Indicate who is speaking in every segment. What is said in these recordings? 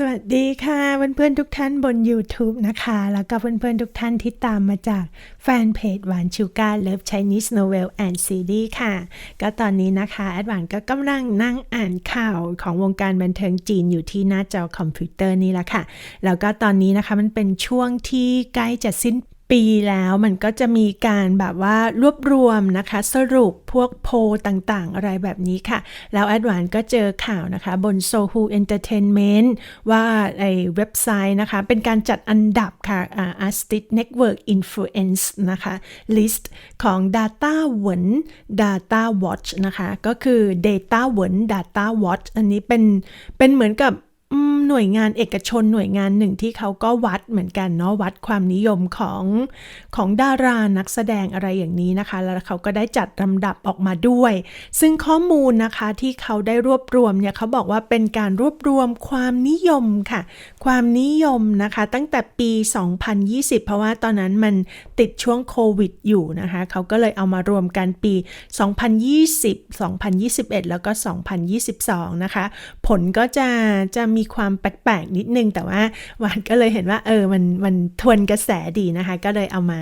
Speaker 1: สวัสดีค่ะเพื่อนๆทุกท่านบน YouTube นะคะ แล้วก็เพื่อนๆทุกท่านที่ตามมาจากแฟนเพจหวานชูการเลิฟ Chinese Novel and Series ค่ะ ก็ตอนนี้นะคะแอดหวานก็กำลังนั่งอ่านข่าวของวงการบันเทิงจีนอยู่ที่หน้าจอคอมพิวเตอร์นี่แหละค่ะ แล้วก็ตอนนี้นะคะมันเป็นช่วงที่ใกล้จะสิ้น ปีแล้วมันก็จะมีการแบบว่ารวบรวมนะคะ สรุปพวกโพลต่างๆ อะไรแบบนี้ค่ะ แล้วแอดวานก็เจอข่าวนะคะบน Sohu Entertainment ว่าไอ้เว็บไซต์นะคะ เป็นการจัดอันดับค่ะอ่า Artist Network Influence นะคะ list ของ Data หวน Data Watch นะคะ ก็คือ Data หวน Data Watch อันนี้เป็นเป็นเหมือนกับ หน่วยงานเอกชนหน่วยงานหนึ่งที่เขาก็วัดเหมือนกันเนาะวัดความนิยมของของดารานักแสดงอะไรอย่างนี้นะคะ แล้วเขาก็ได้จัดลำดับออกมาด้วย ซึ่งข้อมูลนะคะที่เขาได้รวบรวมเนี่ยเขาบอกว่าเป็นการรวบรวมความนิยมค่ะ ความนิยมนะคะ ตั้งแต่ปี 2020 เพราะว่าตอนนั้นมันติดช่วงโควิดอยู่นะคะเขาก็เลยเอามารวมกันปี 2020 2021 แล้วก็ 2022 นะคะ ผลก็จะจะมีีความแปลกๆนิดนึง แต่ว่าหวานก็เลยเห็นว่าเออมันมันทวนกระแสดีนะคะ ก็เลยเอามา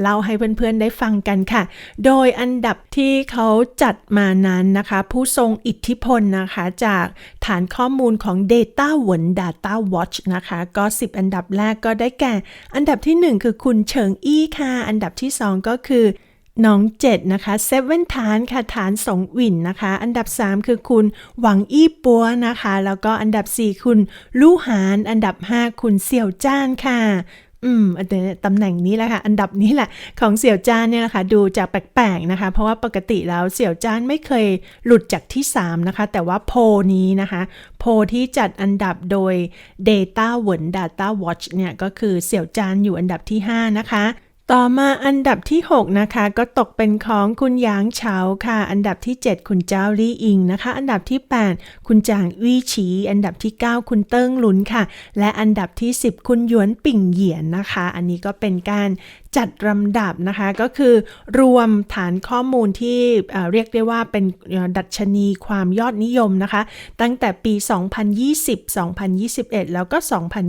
Speaker 1: เล่าให้เพื่อนๆได้ฟังกันค่ะ โดยอันดับที่เขาจัดมานั้นนะคะ ผู้ทรงอิทธิพลนะคะจากฐานข้อมูลของ Data หวน Data Watch นะคะ ก็ 10 อันดับแรกก็ได้แก่ อันดับที่ 1 คือคุณเฉิงอี้ค่ะ อันดับที่ 2 ก็คือ น้องเจ็ดนะคะเซเว่นฐานค่ะฐานสงวินนะคะ อันดับ 3 คือคุณหวังอี้ปัวนะคะ แล้วก็อันดับ 4 คุณลู่หาน อันดับ 5 คุณเสี่ยวจ้านค่ะอืมตำแหน่งนี้แหละค่ะ อันดับนี้แหละของเสี่ยวจ้านเนี่ยแหละค่ะ ดูจากแปลกๆนะคะ เพราะว่าปกติแล้วเสี่ยวจ้านไม่เคยหลุดจากที่ 3 นะคะ แต่ว่าโพนี้นะคะ โพที่จัดอันดับโดย Data หวน Data Watch เนี่ยก็คือเสี่ยวจ้านอยู่อันดับที่ 5 นะคะ ต่อมาอันดับที่ 6 นะคะ ก็ตกเป็นของคุณหยางเฉาค่ะ อันดับที่ 7 คุณเจ้าลี่อิงนะคะ อันดับที่ 8 คุณจางวี่ฉี อันดับที่ 9 คุณเติ้งหลุนค่ะ และอันดับที่ 10 คุณหยวนปิ่งเหยียนนะคะ อันนี้ก็เป็นการจัดลำดับนะคะก็คือรวมฐานข้อมูลที่เรียกได้ว่าเป็นดัชนีความยอดนิยมนะคะ ตั้งแต่ปี 2020 2021 แล้วก็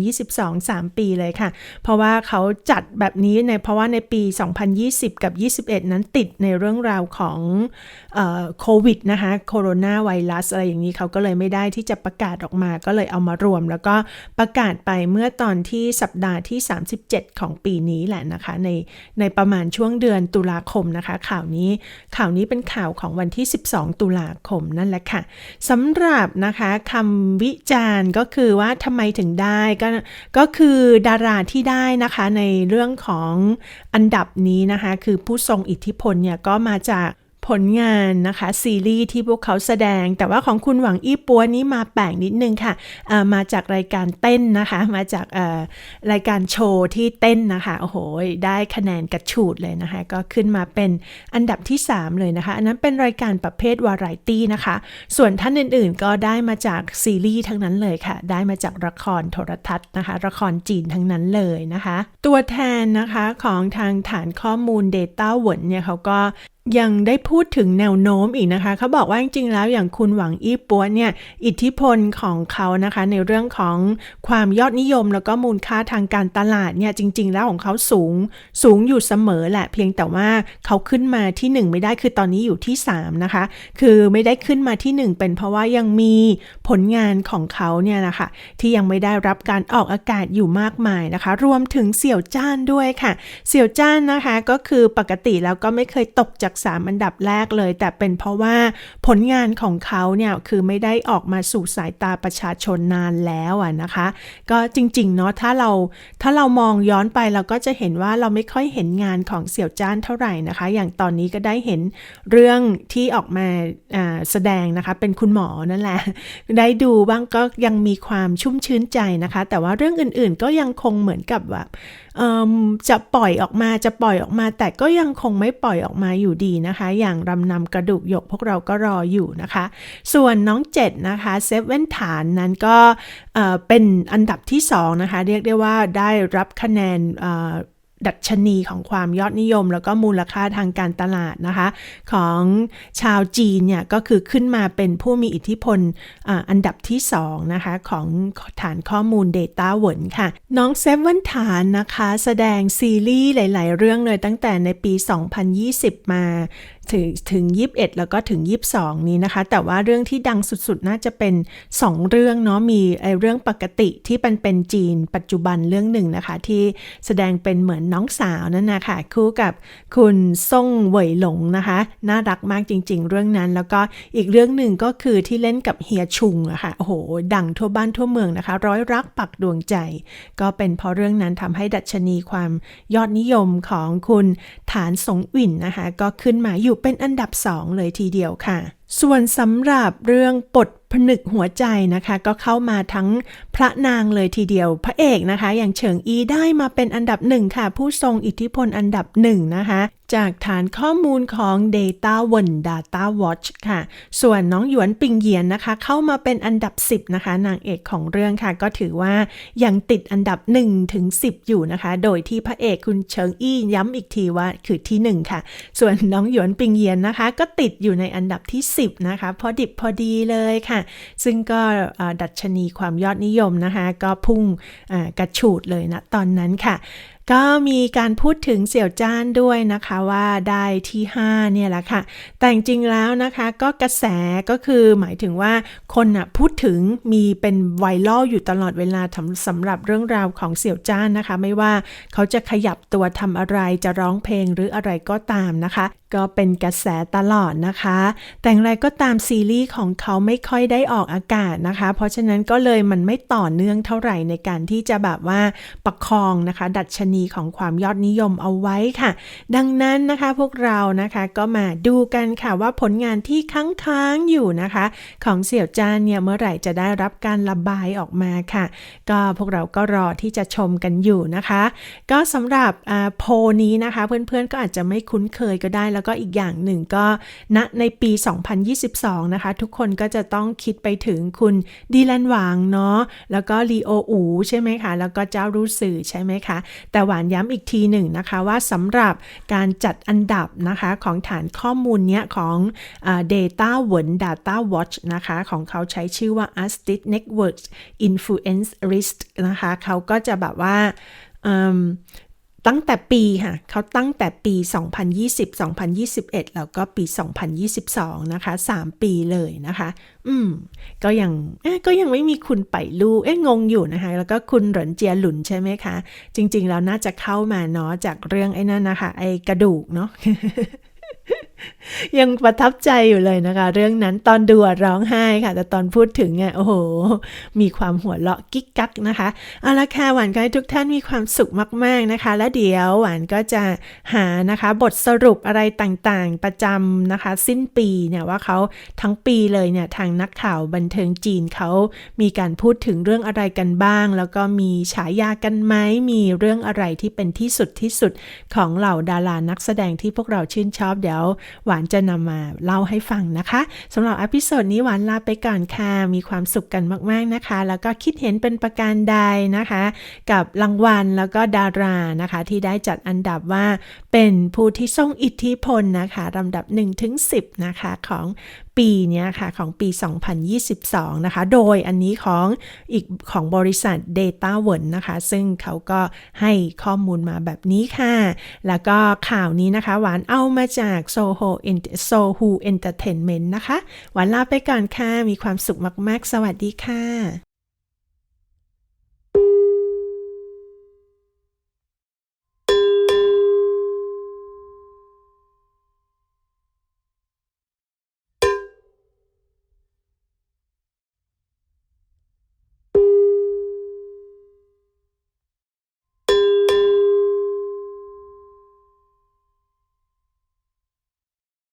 Speaker 1: 2022 3 ปีเลยค่ะ เพราะว่าเขาจัดแบบนี้ในเพราะว่าในปี 2020 กับ 21 นั้นติดในเรื่องราวของโควิดนะคะโคโรนาไวรัสอะไรอย่างนี้เขาก็เลยไม่ได้ที่จะประกาศออกมาก็เลยเอามารวม แล้วก็ประกาศไปเมื่อตอนที่สัปดาห์ที่ 37 ของปีนี้แหละนะคะในในประมาณช่วงเดือนตุลาคมนะคะ ข่าวนี้ข่าวนี้เป็นข่าวของวันที่ 12 ตุลาคมนั่นแหละค่ะสำหรับนะคะคำวิจารณ์ก็คือว่าทำไมถึงได้ก็ก็คือดาราที่ได้นะคะในเรื่องของอันดับนี้นะคะ คือผู้ทรงอิทธิพลเนี่ยก็มาจาก ผลงานนะคะ ซีรีส์ที่พวกเขาแสดง แต่ว่าของคุณหวังอี้ปัวนี้มาแปลกนิดนึงค่ะามาจากรายการเต้นนะคะ มาจากรายการโชว์ที่เต้นนะคะโอ้โหได้คะแนนกระฉูดเลยนะคะ ก็ขึ้นมาเป็นอันดับที่ 3 เลยนะคะ อันนั้นเป็นรายการประเภทวาไรตี้นะคะ ส่วนท่านอื่นๆ ก็ได้มาจากซีรีส์ทั้งนั้นเลยค่ะ ได้มาจากละครโทรทัศน์นะคะละครจีนทั้งนั้นเลยนะคะ ตัวแทนนะคะของทางฐานข้อมูล Data หวนเนี่ยเขาก็ ยังได้พูดถึงแนวโน้มอีกนะคะ เขาบอกว่าจริงๆแล้วอย่างคุณหวังอี้ปัวเนี่ยอิทธิพลของเขานะคะในเรื่องของความยอดนิยมแล้วก็มูลค่าทางการตลาดเนี่ยจริง ๆ แล้วของเขาสูงสูงอยู่เสมอแหละ เพียงแต่ว่าเขาขึ้นมาที่ 1 ไม่ได้คือตอนนี้อยู่ที่ 3 นะคะ คือไม่ได้ขึ้นมาที่ 1 เป็นเพราะว่ายังมีผลงานของเขาเนี่ยนะคะที่ยังไม่ได้รับการออกอากาศอยู่มากมายนะคะ รวมถึงเสี่ยวจ้านด้วยค่ะ เสี่ยวจ้านนะคะก็คือปกติแล้วก็ไม่เคยตกจาก3 อันดับแรกเลย แต่เป็นเพราะว่าผลงานของเขาเนี่ยคือไม่ได้ออกมาสู่สายตาประชาชนนานแล้วอะนะคะ ก็จริงๆเนาะถ้าเราถ้าเรามองย้อนไปเราก็จะเห็นว่าเราไม่ค่อยเห็นงานของเสี่ยวจ้านเท่าไหร่นะคะ อย่างตอนนี้ก็ได้เห็นเรื่องที่ออกมาแสดงนะคะเป็นคุณหมอนั่นแหละ ได้ดูบ้างก็ยังมีความชุ่มชื้นใจนะคะ แต่ว่าเรื่องอื่นๆก็ยังคงเหมือนกับแบบจะปล่อยออกมาจะปล่อยออกมา แต่ก็ยังคงไม่ปล่อยออกมาอยู่ดีนะคะ อย่างรำนำกระดูกหยกพวกเราก็รออยู่นะคะ ส่วนน้องเจ็ดนะคะเซเว่นฐานนั้นก็เป็นอันดับที่สองนะคะ เรียกได้ว่าได้รับคะแนน ดัชนีของความยอดนิยม แล้วก็มูลค่าทางการตลาดนะคะ ของชาวจีนเนี่ยก็คือขึ้นมาเป็นผู้มีอิทธิพลออันดับที่2นะคะของฐานข้อมูล Data เวินค่ะ น้องเซเว่นฐานนะคะ แสดงซีรีส์หลาย ๆ เรื่องเลยตั้งแต่ในปี 2020 มา ถึงถึง21แล้วก็ถึง22นี้นะคะ แต่ว่าเรื่องที่ดังสุดๆ น่าจะเป็น2เรื่องเนาะมีไอเรื่องปกติที่เป็นเป็นจีนปัจจุบันเรื่องหนึ่งนะคะ ที่แสดงเป็นเหมือนน้องสาวนั่นนะคะคู่กับคุณซ่งเหวยหลงนะคะ น่ารักมากจริง ๆ เรื่องนั้น แล้วก็อีกเรื่องหนึ่งก็คือที่เล่นกับเฮียชุงอะคะ่ะโอ้โห ดังทั่วบ้านทั่วเมืองนะคะ ร้อยรักปักดวงใจ ก็เป็นเพราะเรื่องนั้นทำให้ดัชนีความยอดนิยมของคุณฐานสงอิ่นนะคะ ก็ขึ้นมาอยู่เป็นอันดับสองเลยทีเดียวค่ะ ส่วนสำหรับเรื่องปลดผนึกหัวใจนะคะ ก็เข้ามาทั้งพระนางเลยทีเดียว พระเอกนะคะ อย่างเฉิงอีได้มาเป็นอันดับหนึ่งค่ะ ผู้ทรงอิทธิพลอันดับหนึ่งนะคะ จากฐานข้อมูลของ Data One Data Watch ค่ะ ส่วนน้องหยวนปิงเยียนนะคะ เข้ามาเป็นอันดับ 10 นะคะ นางเอกของเรื่องค่ะ ก็ถือว่ายังติดอันดับ1ถึง10 อยู่นะคะ โดยที่พระเอกคุณเฉิงอี้ย้ำอีกทีว่าคือที่ 1 ค่ะ ส่วนน้องหยวนปิงเยียนนะคะ ก็ติดอยู่ในอันดับที่50 นะคะ พอดิบพอดีเลยค่ะ ซึ่งก็ดัชนีความยอดนิยมนะคะ ก็พุ่งกระฉูดเลยนะตอนนั้นค่ะ ก็มีการพูดถึงเสี่ยวจ้านด้วยนะคะว่าได้ที่ 5 เนี่ยแหละค่ะ แต่จริงๆแล้วนะคะก็กระแสก็คือหมายถึงว่าคนอะพูดถึงมีเป็นไวรัลอยู่ตลอดเวลาสำหรับเรื่องราวของเสี่ยวจ้านนะคะ ไม่ว่าเขาจะขยับตัวทำอะไรจะร้องเพลงหรืออะไรก็ตามนะคะ ก็เป็นกระแสตลอดนะคะ แต่อย่างไรก็ตามซีรีส์ของเขาไม่ค่อยได้ออกอากาศนะคะ เพราะฉะนั้นก็เลยมันไม่ต่อเนื่องเท่าไหร่ในการที่จะแบบว่าประคองนะคะ ดัชนีของความยอดนิยมเอาไว้ค่ะ ดังนั้นนะคะพวกเรานะคะก็มาดูกันค่ะว่าผลงานที่ค้างๆอยู่นะคะ ของเสี่ยวจานเนี่ยเมื่อไหร่จะได้รับการระบายออกมาค่ะ ก็พวกเราก็รอที่จะชมกันอยู่นะคะ ก็สำหรับโพนี้นะคะเพื่อนๆก็อาจจะไม่คุ้นเคยก็ได้ แล้วก็อีกอย่างหนึ่งก็ณในปี 2022 นะคะ ทุกคนก็จะต้องคิดไปถึงคุณดีแลนหวางเนาะแล้วก็ลีโออูใช่ไหมคะ แล้วก็เจ้ารู้สื่อใช่ไหมคะ แต่หวานย้ำอีกทีหนึ่งนะคะว่าสำหรับการจัดอันดับนะคะของฐานข้อมูลเนี้ยของ Data w o r d Data Watch นะคะของเขาใช้ชื่อว่า a s t i t Networks Influence Risk นะคะเขาก็จะแบบว่า ตั้งแต่ปีค่ะเขาตั้งแต่ปี 2020 2021 แล้วก็ปี 2022 นะคะ 3 ปีเลยนะคะ อืม ก็ยังก็ยังไม่มีคุณไปลูเอ๊ะงงอยู่นะคะ แล้วก็คุณหลนเจียหลุนใช่ไหมคะ จริง ๆ แล้วน่าจะเข้ามาเนาะจากเรื่องไอ้นั่นนะคะ ไอ้กระดูกเนาะ ยังประทับใจอยู่เลยนะคะ เรื่องนั้นตอนดูร้องไห้ค่ะ แต่ตอนพูดถึงอะโอ้โห มีความหัวเราะกิ๊กกักนะคะเอาละค่ะหวานก็ให้ทุกท่านมีความสุขมากๆนะคะ แล้วเดี๋ยวหวานก็จะหานะคะ บทสรุปอะไรต่างๆ ประจำนะคะ สิ้นปีเนี่ยว่าเขาทั้งปีเลยเนี่ยทางนักข่าวบันเทิงจีนเขามีการพูดถึงเรื่องอะไรกันบ้าง แล้วก็มีฉายากันไหมมีเรื่องอะไรที่เป็นที่สุดที่สุดของเหล่าดารานักแสดงที่พวกเราชื่นชอบเดี๋ยวหวานจะนำมาเล่าให้ฟังนะคะสำหรับอพิโซดนี้หวานลาไปก่อนค่ะ มีความสุขกันมาก ๆนะคะ แล้วก็คิดเห็นเป็นประการใดนะคะ กับรางวัลแล้วก็ดารานะคะ ที่ได้จัดอันดับว่าเป็นผู้ที่ทรงอิทธิพลนะคะลำดับ1ถึง10นะคะของปีนี้ค่ะของปี 2022 นะคะ โดยอันนี้ของอีกของบริษัท Data w o r d นะคะ ซึ่งเขาก็ให้ข้อมูลมาแบบนี้ค่ะ แล้วก็ข่าวนี้นะคะหวานเอามาจาก Soho Soho Entertainment นะคะ หวานลาไปก่อนค่ะ มีความสุขมาก ๆ สวัสดีค่ะ